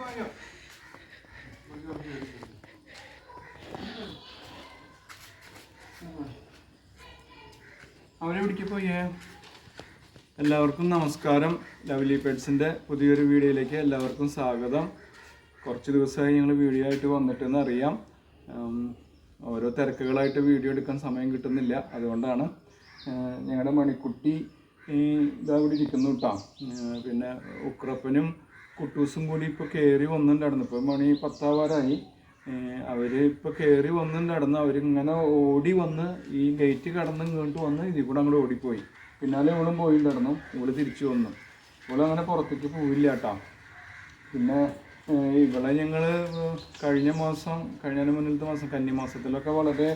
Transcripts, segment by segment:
അവരെ പിടിക്കപ്പോയേ എല്ലാവർക്കും നമസ്കാരം. ലവ്ലി പെറ്റ്സിന്റെ പുതിയൊരു വീഡിയോയിലേക്ക് എല്ലാവർക്കും സ്വാഗതം. കുറച്ച് ദിവസമായി ഞങ്ങൾ വീഡിയോ ആയിട്ട് വന്നിട്ടെന്ന് അറിയാം. ഓരോ തിരക്കുകളായിട്ട് വീഡിയോ എടുക്കാൻ സമയം കിട്ടുന്നില്ല. അതുകൊണ്ടാണ് ഞങ്ങളുടെ മണിക്കുട്ടി ഇതാ ഇവിടെ ഇരിക്കുന്നു കേട്ടോ പിന്നെ ഉക്രപ്പനും കുട്ടൂസും കൂടി ഇപ്പോൾ കയറി വന്നിട്ടുണ്ടായിരുന്നു. ഇപ്പോൾ മണി പത്താവാറായി. അവർ ഇപ്പോൾ ഇപ്പൊ കയറി വന്നിട്ടുണ്ടായിരുന്നു. അവരിങ്ങനെ ഓടി വന്ന് ഈ ഗേറ്റ് കടന്ന് ഇങ്ങോട്ട് വന്ന് ഇതിൽ കൂടെ അങ്ങോട്ട് ഓടിപ്പോയി. പിന്നാലെ ഇവളും പോയിട്ടുണ്ടായിരുന്നു. ഇവൾ തിരിച്ചു വന്നു. ഇവൾ അങ്ങനെ പുറത്തേക്ക് പോയില്ല കേട്ടോ. പിന്നെ ഇവളെ ഞങ്ങൾ കഴിഞ്ഞ മാസം കഴിഞ്ഞ മുന്നിലത്തെ മാസം കന്നി മാസത്തിലൊക്കെ വളരെ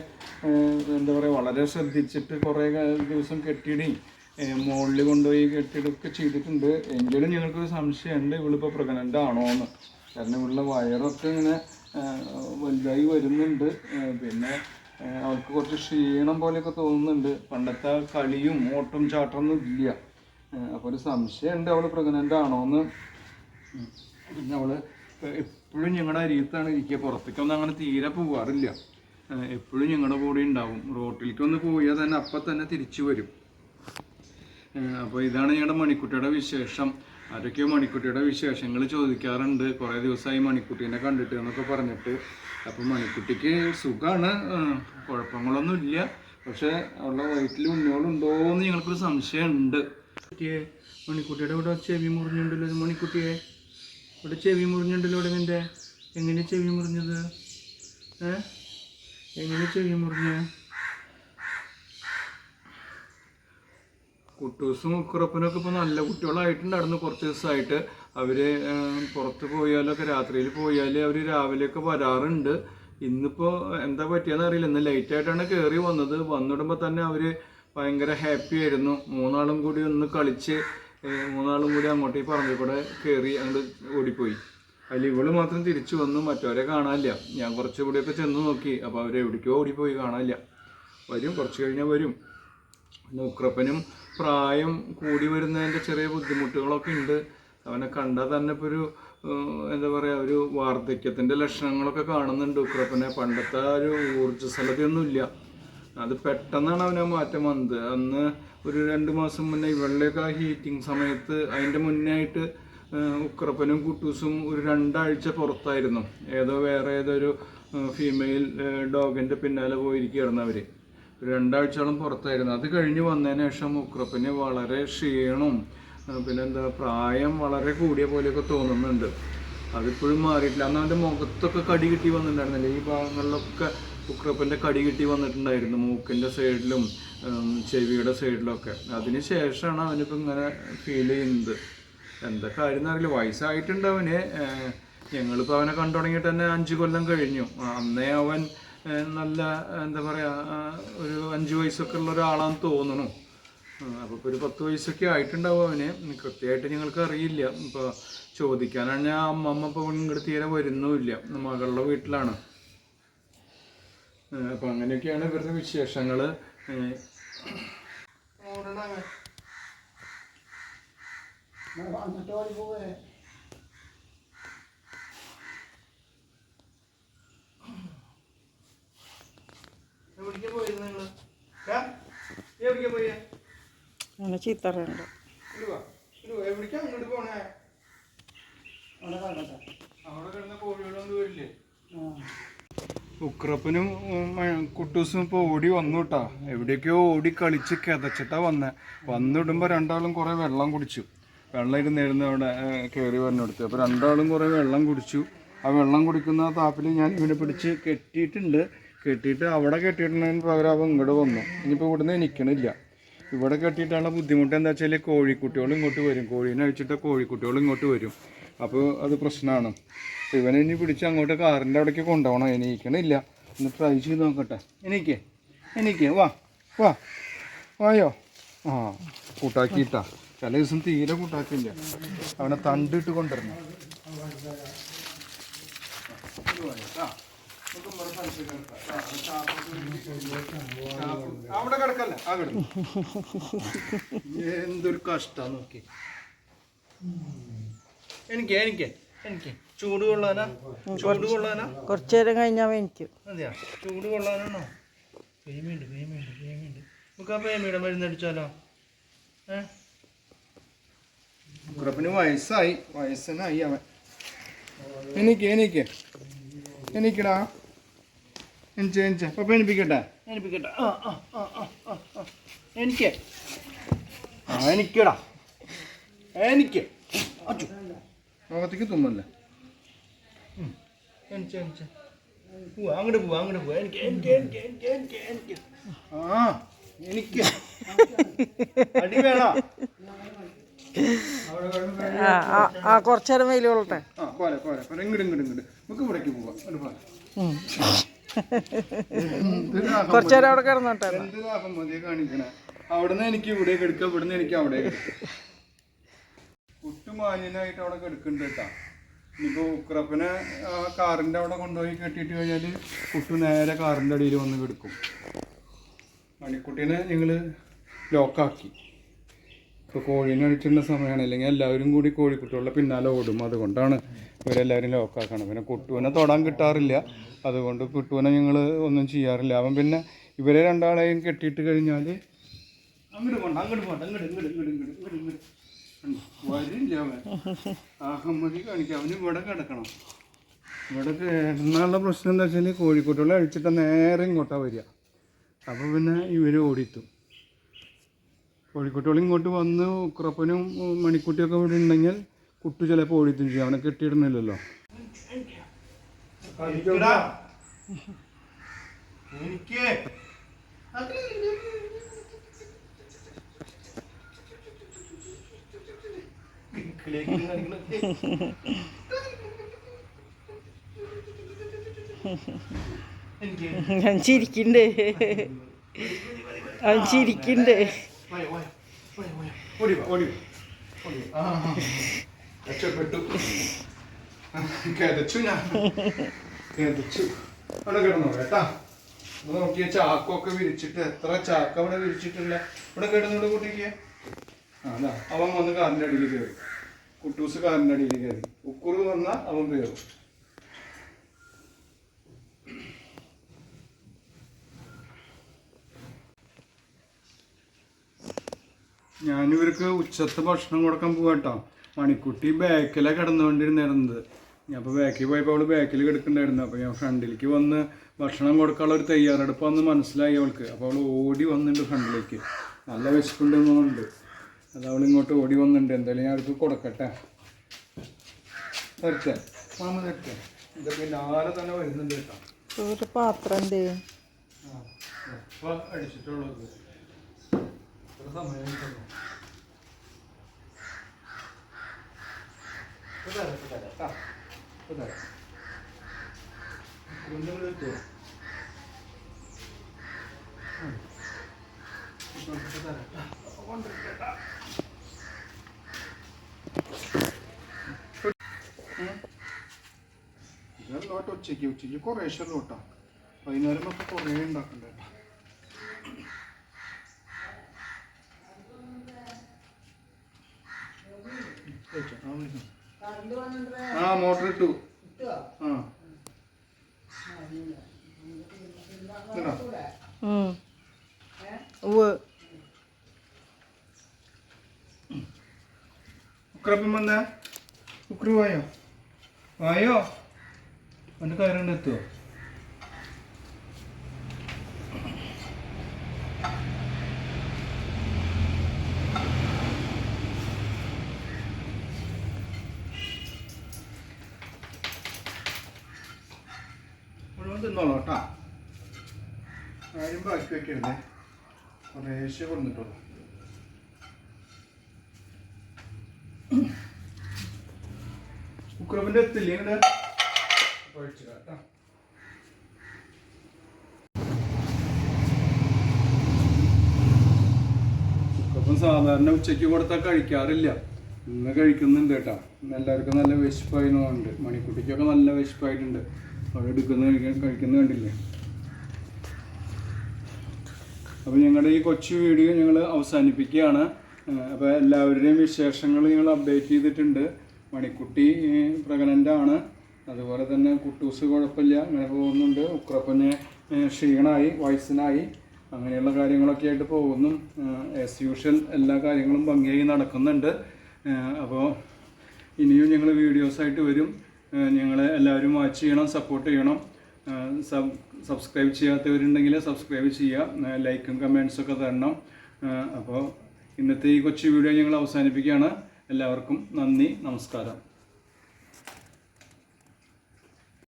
എന്താ പറയുക വളരെ ശ്രദ്ധിച്ചിട്ട് കുറേ ദിവസം കെട്ടിയിടുകയും മുകളിൽ കൊണ്ടുപോയി കെട്ടിയിടൊക്കെ ചെയ്തിട്ടുണ്ട്. എങ്കിലും ഞങ്ങൾക്കൊരു സംശയമുണ്ട്. ഇവളിപ്പോൾ പ്രഗ്നന്റ് ആണോ എന്ന് കാരണം ഇവളുടെ വയറൊക്കെ ഇങ്ങനെ വലുതായി വരുന്നുണ്ട്. പിന്നെ അവൾക്ക് കുറച്ച് ക്ഷീണം പോലെയൊക്കെ തോന്നുന്നുണ്ട്. പണ്ടത്തെ കളിയും ഓട്ടം ചാട്ടമൊന്നും ഇല്ല. അപ്പോൾ ഒരു സംശയമുണ്ട് അവൾ പ്രഗ്നന്റ് ആണോ എന്ന്. പിന്നെ അവൾ എപ്പോഴും ഞങ്ങളുടെ അരിയത്താണ് ഇരിക്കുക. പുറത്തേക്കൊന്നും അങ്ങനെ തീരെ പോകാറില്ല എപ്പോഴും ഞങ്ങളുടെ കൂടെ ഉണ്ടാവും. റോട്ടിലേക്കൊന്ന് പോയാൽ തന്നെ അപ്പം തന്നെ തിരിച്ചു വരും. അപ്പോൾ ഇതാണ് ഞങ്ങളുടെ മണിക്കുട്ടിയുടെ വിശേഷം. ആരൊക്കെയോ മണിക്കുട്ടിയുടെ വിശേഷങ്ങൾ ചോദിക്കാറുണ്ട്. കുറേ ദിവസമായി മണിക്കുട്ടീനെ കണ്ടിട്ട് എന്നൊക്കെ പറഞ്ഞിട്ട്. അപ്പോൾ മണിക്കുട്ടിക്ക് സുഖമാണ് കുഴപ്പങ്ങളൊന്നും ഇല്ല. പക്ഷേ അവളുടെ വയറ്റിൽ ഉണ്ണികളുണ്ടോ ഞങ്ങൾക്കൊരു സംശയമുണ്ട്. കുട്ടിയെ മണിക്കുട്ടിയുടെ ഇവിടെ ചെവി മുറിഞ്ഞുണ്ടല്ലോ മണിക്കുട്ടിയെ. ഇവിടെ ചെവി മുറിഞ്ഞുണ്ടല്ലോ ഇവിടെ നിന്റെ എങ്ങനെയാണ് ചെവി മുറിഞ്ഞത്? ഏ? എങ്ങനെ ചെവി മുറിഞ്ഞേ? കുട്ടൂസും ഉക്കുറപ്പനൊക്കെ ഇപ്പോൾ നല്ല കുട്ടികളായിട്ടുണ്ടായിരുന്നു. കുറച്ച് ദിവസമായിട്ട് അവർ പുറത്ത് പോയാലൊക്കെ രാത്രിയിൽ പോയാൽ അവർ രാവിലെയൊക്കെ വരാറുണ്ട്. ഇന്നിപ്പോൾ എന്താ പറ്റിയെന്ന് അറിയില്ല. ഇന്ന് ലേറ്റായിട്ടാണ് കയറി വന്നത്. വന്നിടുമ്പോൾ തന്നെ അവർ ഭയങ്കര ഹാപ്പി ആയിരുന്നു. മൂന്നാളും കൂടി ഒന്ന് കളിച്ച് മൂന്നാളും കൂടി അങ്ങോട്ട് ഈ പറമ്പിൽ കൂടെ കയറി അങ്ങോട്ട് ഓടിപ്പോയി. അതിൽ ഇവൾ മാത്രം തിരിച്ചു വന്നു. മറ്റവരെ കാണാനില്ല. ഞാൻ കുറച്ചുകൂടിയൊക്കെ ചെന്ന് നോക്കി. അപ്പോൾ അവരെവിടേക്കോ ഓടിപ്പോയി. കാണാനില്ല. വരും. കുറച്ച് കഴിഞ്ഞാൽ വരും. പിന്നെ ഉക്രപ്പനും പ്രായം കൂടി വരുന്നതിന്റെ ചെറിയ ബുദ്ധിമുട്ടുകളൊക്കെ ഉണ്ട്. അവനെ കണ്ടാൽ തന്നെ ഇപ്പോൾ ഒരു എന്താ പറയുക ഒരു വാർദ്ധക്യത്തിന്റെ ലക്ഷണങ്ങളൊക്കെ കാണുന്നുണ്ട് ഉക്രപ്പനെ. പണ്ടത്തെ ഒരു ഊർജസ്വലതയൊന്നുമില്ല. അത് പെട്ടെന്നാണ് അവനെ മാറ്റം വന്നത്. അന്ന് ഒരു രണ്ട് മാസം മുന്നേ ഇവളുടെയൊക്കെ ആ ഹീറ്റിംഗ് സമയത്ത് അതിന്റെ മുന്നേ ആയിട്ട് ഉക്രപ്പനും കുട്ടൂസും ഒരു രണ്ടാഴ്ച പുറത്തായിരുന്നു. ഏതോ വേറെ ഏതോ ഒരു ഫീമെയിൽ ഡോഗിന്റെ പിന്നാലെ പോയിരിക്കുകയായിരുന്നു അവർ രണ്ടാഴ്ചയോളം പുറത്തായിരുന്നു. അത് കഴിഞ്ഞ് വന്നതിന് ശേഷം മുക്രപ്പിന് വളരെ ക്ഷീണവും പിന്നെന്താ പ്രായം വളരെ കൂടിയ പോലെയൊക്കെ തോന്നുന്നുണ്ട്. അതിപ്പോഴും മാറിയിട്ടില്ല. അന്ന് അവന്റെ മുഖത്തൊക്കെ കടി കിട്ടി വന്നിട്ടുണ്ടായിരുന്നില്ല? ഈ ഭാഗങ്ങളിലൊക്കെ ഉക്രപ്പന്റെ കടി കിട്ടി വന്നിട്ടുണ്ടായിരുന്നു മൂക്കിന്റെ സൈഡിലും ചെവിയുടെ സൈഡിലൊക്കെ. അതിന് ശേഷമാണ് അവനിപ്പോൾ ഇങ്ങനെ ഫീൽ ചെയ്യുന്നത്. എന്താ കാര്യം എന്നറിയില്ല. വയസ്സായിട്ടുണ്ട് അവന്. ഞങ്ങളിപ്പോൾ അവനെ കണ്ടു തുടങ്ങിയിട്ട് തന്നെ അഞ്ച് കൊല്ലം കഴിഞ്ഞു. അന്നേ അവൻ നല്ല എന്താ പറയുക ഒരു അഞ്ച് വയസ്സൊക്കെ ഉള്ള ഒരാളാന്ന് തോന്നുന്നു. അപ്പോൾ ഒരു പത്ത് വയസ്സൊക്കെ ആയിട്ടുണ്ടാവും അവന്. കൃത്യമായിട്ട് ഞങ്ങൾക്ക് അറിയില്ല. ഇപ്പോൾ ചോദിക്കാനാണ് ഞാൻ അമ്മമ്മ ഇപ്പോൾ ഇങ്ങോട്ട് തീരെ വരുന്നുമില്ല. മകളുടെ വീട്ടിലാണ്. അപ്പം അങ്ങനെയൊക്കെയാണ് ഇവരുടെ വിശേഷങ്ങൾ അങ്ങോട്ട് എവിടേക്കാ പോയിരുന്നു നിങ്ങൾ എവിടേക്കാ പോയേ? അങ്ങനെ ചീത്തറുണ്ട് എവിടേക്കാ അങ്ങോട്ട് പോണേ? അവിടെ കണ്ടോ? അവിടെ കിടന്ന കോഴികളൊന്നും വരില്ലേ ഉക്രപ്പനും കുട്ടൂസും ഇപ്പോൾ ഓടി വന്നു കേട്ടാ എവിടേക്കോ ഓടി കളിച്ച് കിതച്ചിട്ടാ വന്നെ. വന്നിടുമ്പോൾ രണ്ടാളും കുറേ വെള്ളം കുടിച്ചു. വെള്ളം ഇരുന്നിരുന്ന് അവിടെ കയറി വരണെടുത്ത് അപ്പോൾ രണ്ടാളും കുറേ വെള്ളം കുടിച്ചു. ആ വെള്ളം കുടിക്കുന്ന ആ താപ്പിൽ ഞാൻ ഇവിടെ പിടിച്ച് കെട്ടിയിട്ടുണ്ട്. കെട്ടിയിട്ട് അവിടെ കെട്ടിയിട്ടുണ്ടെങ്കിൽ പകരം അവൻ ഇങ്ങോട്ട് വന്നു. ഇനിയിപ്പോൾ ഇവിടുന്ന് എനിക്കണില്ല. ഇവിടെ കെട്ടിയിട്ടുള്ള ബുദ്ധിമുട്ട്? എന്താ വെച്ചാൽ കോഴിക്കുട്ടികൾ ഇങ്ങോട്ട് വരും. കോഴീനെ അഴിച്ചിട്ട് കോഴിക്കുട്ടികൾ ഇങ്ങോട്ട് വരും. അപ്പോൾ അത് പ്രശ്നമാണ് ഇവനെ ഇനി പിടിച്ച് അങ്ങോട്ട് കാറിന്റെ അവിടേക്ക് കൊണ്ടുപോകണം. എനിക്കണില്ല. ഒന്ന് ട്രൈ ചെയ്ത് നോക്കട്ടെ. എനിക്ക് എനിക്ക് വാ വാ. വായോ. ആ കൂട്ടാക്കിയിട്ടാ. ചില ദിവസം തീരെ കൂട്ടാക്കില്ല അവനെ തണ്ടിട്ട് കൊണ്ടുവരണം. അവിടെ കിടക്കല്ലേ? ആ എന്തൊരു കഷ്ടം നോക്കി. എനിക്ക് എനിക്ക് എനിക്ക്. ചൂട് കൊള്ളാനാ? ചൂട് കൊള്ളാനാ? കുറച്ച് നേരം കഴിഞ്ഞാൽ എനിക്ക് അതെയാ? ചൂട് കൊള്ളാനാണോ? പേമിയുണ്ട് പേമിയുണ്ട് പേമിയുണ്ട്. നമുക്ക് ആ പേമിയുടെ മരുന്ന് അടിച്ചാലോ? ഏ? വയസ്സായി. വയസ്സനായി അവൻ. എനിക്ക് എനിക്ക്. എനിക്കടാ. എനിക്ക് എനിക്ക് പപ്പ ആ ആ ആ. എനിക്ക്. ആ എനിക്കടാ. എനിക്ക്. അച്ചു. മുഖത്തേക്ക് തുമ്മല്ലേ? എനിക്ക് എനിക്ക് പോവാ അങ്ങോട്ട് പോവാ അങ്ങോട്ട് പോവാ. എനിക്ക് എനിക്ക് എനിക്ക് എനിക്ക് എനിക്ക് എനിക്ക്. ആ എനിക്ക്. അടി വേണോ? ആ കുറച്ചേരം വെയിൽ കൊള്ളട്ടെ. ആ പോരെ പോരെ ഇങ്ങോട്ട് ഇങ്ങോട്ട് ഇങ്ങോട്ട് നമുക്ക് ഇവിടേക്ക് പോവാം. ഇങ്ങോട്ട് പോരെ ഉം. എന്തിനാ കുറച്ച് നേരം അവിടെ കിടന്നോട്ടെ. എന്ത് ലാഭം മതിയെ കാണിക്കണേ. അവിടുന്ന് എനിക്ക് ഇവിടെ എടുക്കാം ഇവിടുന്ന് എനിക്ക് അവിടെ കുട്ടുമാന്യനായിട്ട് അവിടെ കെടുക്കുന്നുണ്ട് കേട്ടാ. ഇനിയിപ്പോ ഉക്രപ്പനെ ആ കാറിന്റെ അവിടെ കൊണ്ടുപോയി കെട്ടിയിട്ട് കഴിഞ്ഞാൽ കുട്ടു നേരെ കാറിന്റെ അടിയിൽ വന്ന് കിടക്കും. മണിക്കുട്ടീനെ ഞങ്ങൾ ലോക്കാക്കി ഇപ്പോൾ കോഴീനെ അടിച്ചിടുന്ന സമയമാണ്. അല്ലെങ്കിൽ എല്ലാവരും കൂടി കോഴിക്കുട്ടികളുടെ പിന്നാലെ ഓടും. അതുകൊണ്ടാണ് ഇവരെല്ലാവരും ലോക്കാക്കണം പിന്നെ കുട്ടുവിനെ തൊടാൻ കിട്ടാറില്ല. അതുകൊണ്ട് കുട്ടുവിനെ ഞങ്ങൾ ഒന്നും ചെയ്യാറില്ല. അവൻ പിന്നെ ഇവരെ രണ്ടാളെയും കെട്ടിയിട്ട് കഴിഞ്ഞാൽ അങ്ങോട്ട് പോണ്ട അങ്ങോട്ട് പോണ്ട ഇങ്ങോട്ട് ഇങ്ങോട്ട് ഇങ്ങോട്ട് ഇങ്ങോട്ട് ഇങ്ങോട്ട്? വരില്ല അവൻ. കാണിക്കാം. അവന് ഇവിടെ കിടക്കണം. ഇവിടെ കിടന്നുള്ള പ്രശ്നം എന്താ വെച്ചാൽ കോഴിക്കുട്ടികളെ അഴിച്ചിട്ട് നേരെ ഇങ്ങോട്ടാണ് വരിക. അപ്പോൾ പിന്നെ ഇവർ ഓടിത്തും. കോഴിക്കുട്ടികൾ ഇങ്ങോട്ട് വന്ന് ഉക്രപ്പനും മണിക്കുട്ടിയൊക്കെ ഇവിടെ ഉണ്ടെങ്കിൽ കുട്ടു ചിലപ്പോൾ ഓടിത്തും ചെയ്യും. അവനെ കെട്ടിയിടുന്നില്ലല്ലോ. എനിക്ക്. എനിക്ക്. ഞാൻ ചിരിക്കണ്ടേ. അവൻ ചിരിക്കണ്ട്. ഓടി ഓടി ഓടി. രക്ഷപ്പെട്ടു. കിതച്ചു ഞാൻ. കിതച്ചു അവിടെ കിടന്നോ കേട്ടാ? ഒന്ന് നോക്കിയ ചാക്കൊക്കെ വിരിച്ചിട്ട് എത്ര ചാക്ക അവിടെ വിരിച്ചിട്ടില്ല ഇവിടെ കിടന്നോട് കുട്ടിക്ക്. അതാ അവൻ വന്ന് കാറിന്റെ അടിയിൽ കയറി. കുട്ടൂസ് കാറിന്റെ അടിയിൽ കയറി. ഉക്കുറ് വന്നാ അവൻ കയറും. ഞാനിവർക്ക് ഉച്ചത്തെ ഭക്ഷണം കൊടുക്കാൻ പോവാട്ടോ മണിക്കുട്ടി ബാക്കിലെ കിടന്നുകൊണ്ടിരുന്നിരുന്നത്. ഞാൻ അപ്പോൾ ബാക്കിൽ പോയപ്പോൾ അവൾ ബാക്കിൽ കിടക്കണ്ടായിരുന്നു അപ്പോൾ ഞാൻ ഫ്രണ്ടിലേക്ക് വന്ന് ഭക്ഷണം കൊടുക്കാനുള്ള ഒരു തയ്യാറെടുപ്പ് വന്ന് മനസ്സിലായി അവൾക്ക്. അപ്പോൾ അവൾ ഓടി വന്നിട്ടുണ്ട് ഫ്രണ്ടിലേക്ക്. നല്ല വിശപ്പുണ്ടെന്നുണ്ട് അത് അവൾ ഇങ്ങോട്ട് ഓടി വന്നിട്ടുണ്ട് എന്തായാലും ഞാൻ അവർക്ക് കൊടുക്കട്ടെ. തരട്ടെ? മാമ തരട്ടെ? ഇത് പിന്നാലെ തന്നെ വരുന്നുണ്ട് കേട്ടോ. പാത്രം എന്തേ? അടിച്ചിട്ടുള്ളത്. എത്ര സമയം ട്ടാ. ഉം. ഇതെല്ലോട്ട് ഉച്ചയ്ക്ക് ഉച്ചയ്ക്ക് കുറേശ്ശെ ലോട്ടാ വൈകുന്നേരം ഒക്കെ കുറേ ഉണ്ടാക്കണ്ടേ ട്ടാ. ആ മോട്ടർ ഇട്ടു. ആ. ഉക്രപ്പം വന്ന? ഉക്രു വായോ? വായോ അവന്റെ കയറുണ്ട് എത്തുമോ മുഴുവൻ തിന്നോളൂ കേട്ടാ. ആരും ബാക്കി വെക്കരുതേ. കുറേശ്ശെ കൊണ്ടിട്ടുള്ളൂ ഉക്രമിന്റെ എത്തില്ല ഉക്കപ്പം സാധാരണ ഉച്ചയ്ക്ക് കൊടുത്താൽ കഴിക്കാറില്ല. ഇന്ന് കഴിക്കുന്നുണ്ട് കേട്ടോ. എല്ലാവർക്കും നല്ല വിശപ്പായിരുന്നുണ്ട് മണിക്കുട്ടിക്കൊക്കെ നല്ല വിശപ്പായിട്ടുണ്ട്. അവിടെ എടുക്കുന്ന കഴിക്കാൻ കഴിക്കുന്ന കണ്ടില്ലേ? അപ്പോൾ ഞങ്ങളുടെ ഈ കൊച്ചു വീഡിയോ ഞങ്ങൾ അവസാനിപ്പിക്കുകയാണ്. അപ്പോൾ എല്ലാവരുടെയും വിശേഷങ്ങൾ ഞങ്ങൾ അപ്ഡേറ്റ് ചെയ്തിട്ടുണ്ട്. മണിക്കുട്ടി പ്രഗ്നന്റാണ് അതുപോലെ തന്നെ കുട്ടൂസ് കുഴപ്പമില്ല അങ്ങനെ പോകുന്നുണ്ട്. ഉക്രപ്പന് ക്ഷീണമായി വയസ്സിനായി. അങ്ങനെയുള്ള കാര്യങ്ങളൊക്കെ ആയിട്ട് പോകുന്നു. ആസ് യൂഷ്വൽ എല്ലാ കാര്യങ്ങളും ഭംഗിയായി നടക്കുന്നുണ്ട്. അപ്പോൾ ഇനിയും ഞങ്ങൾ വീഡിയോസായിട്ട് വരും. ഞങ്ങളെ എല്ലാവരും വാച്ച് ചെയ്യണം സപ്പോർട്ട് ചെയ്യണം. സബ് സബ്സ്ക്രൈബ് ചെയ്യാത്തവരുണ്ടെങ്കിൽ സബ്സ്ക്രൈബ് ചെയ്യുക ലൈക്കും കമൻസൊക്കെ തരണം. അപ്പോൾ ഇന്നത്തെ ഈ കൊച്ചു വീഡിയോ ഞങ്ങൾ അവസാനിപ്പിക്കുകയാണ്. എല്ലാവർക്കും നന്ദി നമസ്കാരം.